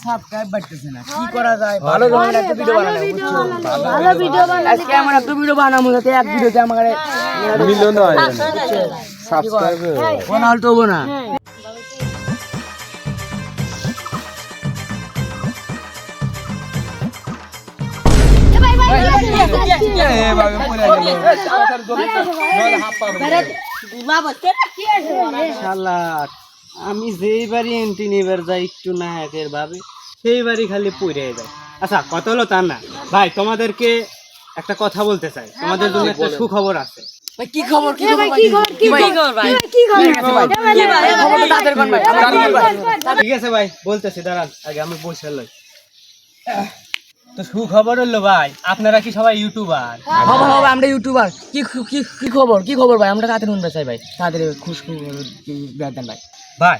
Subscribe বাড়তেছে না কি করা যায় ভালো ধরনের একটা ভিডিও বানানো ভালো ভিডিও বানালে আজকে এমন একটা ভিডিও বানাবো যাতে এক ভিডিওতে আমার মিলিয়ন হয় সাবস্ক্রাইব কোন হল তো হব না শালাক আমি যেই বাড়ি এন্ট্রি নিবার যাই একটু নায়কের ভাবে সেই বাড়ি খালি পড়ে যায়। আচ্ছা কত হলো তা না। ভাই তোমাদেরকে একটা কথা বলতে চাই। তোমাদের জন্য একটা সুখবর আছে। ভাই কি খবর? কি খবর কি খবর? ভাই কি খবর? খবরটা তাদের কোন ভাই। ঠিক আছে ভাই বলতেছি দাঁড়ান আগে আমি বসে লই। তো সুখবর হলো ভাই আপনারা কি সবাই ইউটিউবার হবে হবে আমরা ইউটিউবার কি কি কি খবর? কি খবর ভাই? আমরা তাদের শুনতে চাই ভাই? তাদের খুশ দেন ভাই? ভাই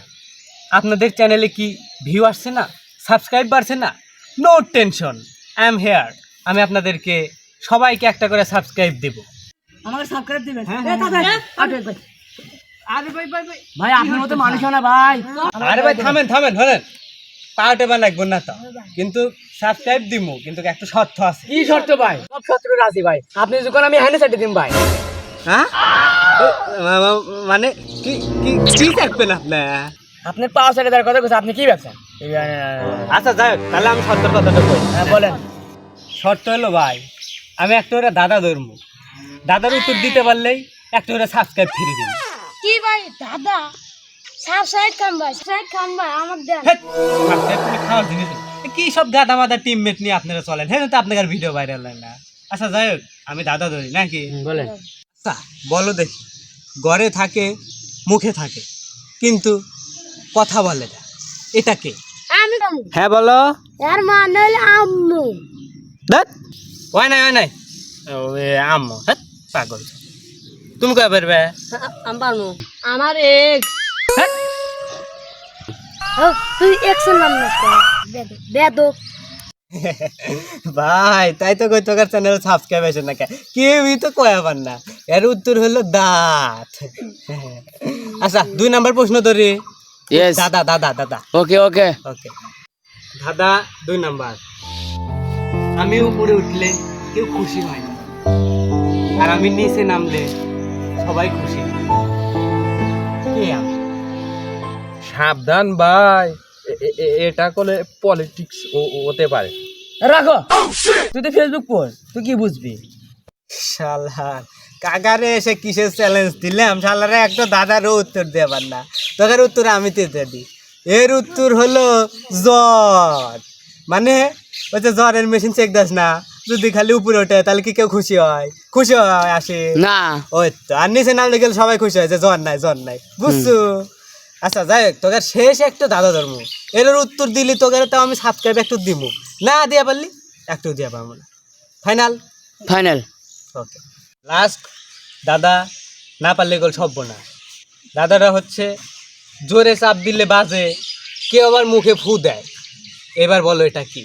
আপনাদের চ্যানেলে কি ভিউ আসছে না? সাবস্ক্রাইব বাড়ছে না? No tension I am here আমি আপনাদেরকে সবাইকে একটা করে সাবস্ক্রাইব দেব। আমাকে সাবস্ক্রাইব দিবেন? হ্যাঁ, এ, ভাই আরে ভাই ভাই ভাই। ভাই আপনার মতো মানুষ না ভাই। আরে ভাই থামেন থামেন হলেন। পাউটে বানাকবো না তো। কিন্তু সাবস্ক্রাইব দিমু কিন্তু একটা শর্ত আছে। কি শর্ত ভাই? সব শর্ত রাজি ভাই। আপনি যখন আমি হ্যান্ড সাইডে দিন ভাই। হ্যাঁ? মানে কি কি কি থাকবেন আপনি? পাওয়ার সাইডে দেওয়ার কথা বলছেন আপনি কি ব্যবসা আচ্ছা যাই হোক, তাহলে আমি সত্যর কথাটা বলি হ্যাঁ বলেন। শর্ত হলো ভাই আমি একটা ওরা দাদা ধরবো দাদার উত্তর দিতে পারলেই একটা ওরা সাবস্ক্রাইব ফিরে দিন কি ভাই দাদা? সাব সাইড খান ভাই খান ভাই আমাকে দেন খাওয়ার জিনিস কি সব গাদা মাদা টিমমেট নিয়ে আপনারা চলেন? হ্যাঁ তো আপনাদের ভিডিও ভাইরাল হয় না। আচ্ছা যাই হোক আমি দাদা ধরি নাকি? বলেন। আচ্ছা বলো দেখি। ঘরে থাকে মুখে থাকে কিন্তু কথা বলে না। এটা কে? আমি হ্যাঁ বলো। এর মানে হলো আম্মু। দেখ ওই নাই ওই নাই? ও এ আম্মু হ্যাঁ পাগল। তুমি কবে পারবে আমি পারব আমার এক তুই একশন নাম না বেদক ভাই তাই তো কই তোকার চ্যানেল সাবস্ক্রাইব আছে না কেউই তো না। এর উত্তর হলো দাঁত। আচ্ছা দুই নাম্বার প্রশ্ন ধরি। ইয়েস দাদা দাদা দাদা। ওকে ওকে ওকে দাদা দুই নাম্বার। আমি উপরে উঠলে কেউ খুশি হয় না। আর আমি নিচে নামলে সবাই খুশি। হয়। কে আমি? সাবধান ভাই। এটা করলে পলিটিক্স হতে পারে। রাখো। তুই তো ফেসবুক পড় তুই কি বুঝবি? শালার কাকারে এসে কিসের চ্যালেঞ্জ দিলাম? শালারে একটা দাদারও উত্তর দেবার না। তোদের উত্তর আমি দিতে দিই। এর উত্তর হলো জ্বর। মানে ওই যে জ্বরের মেশিন চেক দাস না? যদি খালি উপরে ওঠে তাহলে কি কেউ খুশি হয়? খুশি হয় আসে। না। ওই তো আর নিচে নামলে গেলে সবাই খুশি হয় যে জ্বর নাই জ্বর নাই। বুঝছ? আচ্ছা যাই হোক তোকে শেষ একটা দাদা ধর্ম এর উত্তর দিলি তোকে তো আমি সাবস্ক্রাইব একটু দিব। না দিয়া পারলি একটু দিয়া পারব না। ফাইনাল ফাইনাল ওকে লাস্ট দাদা না পারলে গোল সব্য না দাদারা হচ্ছে জোরে চাপ দিলে বাজে কেউ আবার মুখে ফু দেয়। এবার বলো এটা কি?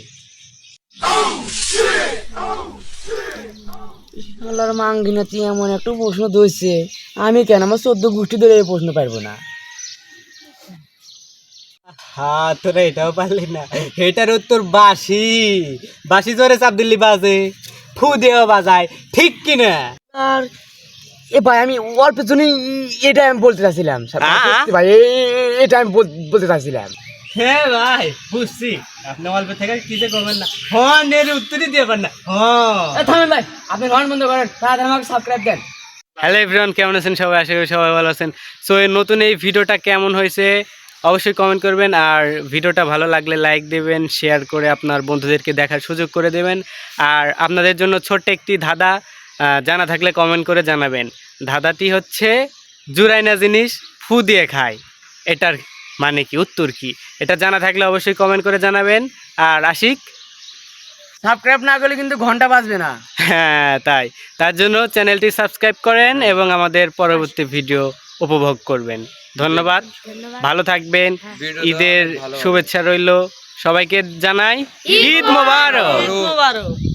আল্লাহর মাঙ্গিনা তুই এমন একটা প্রশ্ন দইছে আমি কেন আমার চোদ্দ গোষ্ঠী ধরে এই প্রশ্ন পারব না? হ্যাঁ তোরা এটাও পারলি না। এটার উত্তর বাসি বাসি জোরে চাপ দিলি বাজে। ফু দেও বাজায় ঠিক কিনা? আর এ ভাই আমি অল্প জন্যই এটা আমি বলতে চাচ্ছিলাম। ভাই এটা আমি বলতে চাচ্ছিলাম। হ্যাঁ ভাই বুঝছি। আপনি অল্প থেকে কি যে করবেন না। হন এর উত্তরই দিয়ে পারেন না। হ্যাঁ থামেন ভাই আপনি ঘর বন্ধ করেন তাড়াতাড়ি আমাকে সাবস্ক্রাইব দেন। হ্যালো এভরিওয়ান কেমন আছেন সবাই? আশা করি সবাই ভালো আছেন। সো এই নতুন এই ভিডিওটা কেমন হয়েছে? অবশ্যই কমেন্ট করবেন আর ভিডিওটা ভালো লাগলে লাইক দেবেন শেয়ার করে আপনার বন্ধুদেরকে দেখার সুযোগ করে দেবেন। আর আপনাদের জন্য ছোট্ট একটি ধাঁধা জানা থাকলে কমেন্ট করে জানাবেন। ধাঁধাটি হচ্ছে জুরাইনা জিনিস ফু দিয়ে খায়। এটার মানে কি? উত্তর কি? এটা জানা থাকলে অবশ্যই কমেন্ট করে জানাবেন। আর আশিক? সাবস্ক্রাইব না করলে কিন্তু ঘণ্টা বাজবে না। হ্যাঁ তাই। তার জন্য চ্যানেলটি সাবস্ক্রাইব করেন এবং আমাদের পরবর্তী ভিডিও উপভোগ করবেন। ধন্যবাদ। ভালো থাকবেন। ঈদের শুভেচ্ছা রইল। সবাইকে জানাই ঈদ মোবারক। মুবারক।